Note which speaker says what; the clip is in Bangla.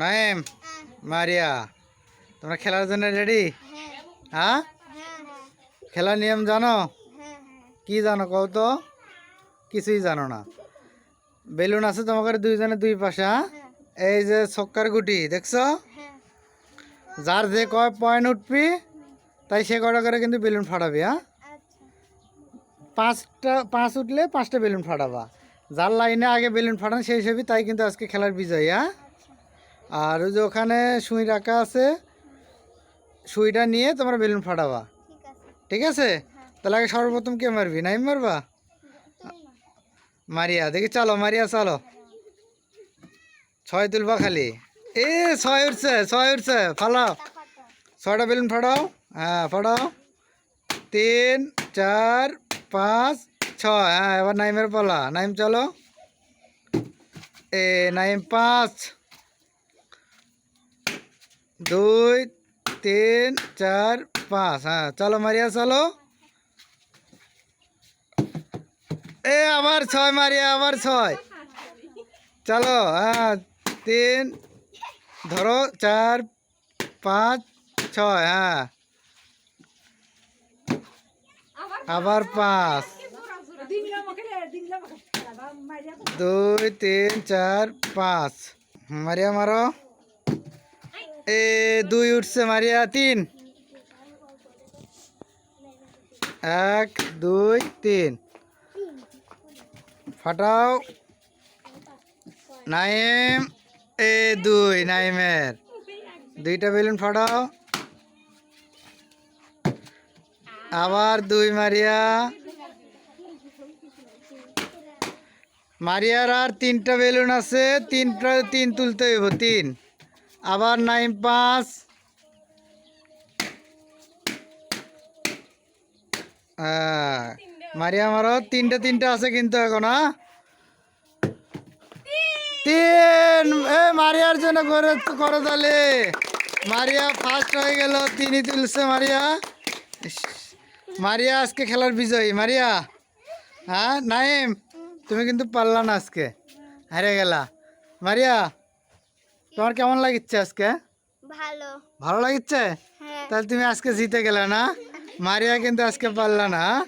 Speaker 1: নাইম, মারিয়া, তোমরা খেলার জন্য রেডি? হ্যাঁ? খেলার নিয়ম জানো? কি জানো কও তো? কিছুই জানো না। বেলুন আছে তোমাকে দুইজনে দুই পাশে হ্যাঁ? এই যে ছক্কার গুটি, দেখছ? যার যে কয় পয়েন্ট উঠবি, তাই সে কটা করে কিন্তু বেলুন ফাটাবি হ্যাঁ? পাঁচটা, পাঁচ উঠলে পাঁচটা বেলুন ফাটাবা। যার লাইনে আগে বেলুন ফাটান, সেই হিসেবে তাই কিন্তু আজকে খেলার বিজয়ী হ্যাঁ? আর ওই যে ওখানে সুই রাখা আছে, সুইটা নিয়ে তোমরা বেলুন ফাটাবা। ঠিক আছে? তাহলে আগে সর্বপ্রথম কে মারবি নাই মারবা? মারিয়া, দেখি চলো, মারিয়া চলো। ছয় তুলবা খালি। এ, ছয় উঠছে ছয় উঠছে, ফালাও। ছয়টা বেলুন ফাটাও হ্যাঁ ফাটাও। তিন, চার, পাঁচ, ছয় হ্যাঁ এবার নাইমের পালা। নাইম, চলো। এ, নাইম, পাঁচ। দুই, তিন, চার, পাঁচ। হ্যাঁ চলো মারিয়া, চলো। এ, আবার ছয় মারিয়া, আবার ছয়। চলো হ্যাঁ তিন, ধরো, চার, পাঁচ, ছয় হ্যাঁ। আবার পাঁচ। দুই, তিন, চার, পাঁচ। মারিয়া, মারো। এ দুই উঠছে মারিয়া, তিন। এক, দুই, তিন। ফাটাও। নাইম, এ দুই, নাইমের। দুইটা বেলুন ফাটাও। আবার দুই মারিয়া। মারিয়ার আর তিনটা বেলুন আছে, তিনটা তিন তুলতে হইব, তিন। আবার নাইম পাঁচ। হ্যাঁ, মারিয়া মারো তিনটা তিনটা আছে কিন্তু এখন হ্যাঁ? তিন এ মারিয়ার জন্য করে করো তাহলে। মারিয়া ফার্স্ট হয়ে গেল তিনি তুলছে মারিয়া। মারিয়া আজকে খেলার বিজয়ী মারিয়া। হ্যাঁ নাইম তুমি কিন্তু পারলা না আজকে। হারে গেলা। মারিয়া তোমার কেমন লাগিচ্ছে আজকে?
Speaker 2: ভালো।
Speaker 1: ভালো লাগিচ্ছে?
Speaker 2: হ্যাঁ।
Speaker 1: তাহলে তুমি আজকে জিতে গেলে না? মারিয়া কিন্তু আজকে পারলা না হ্যাঁ?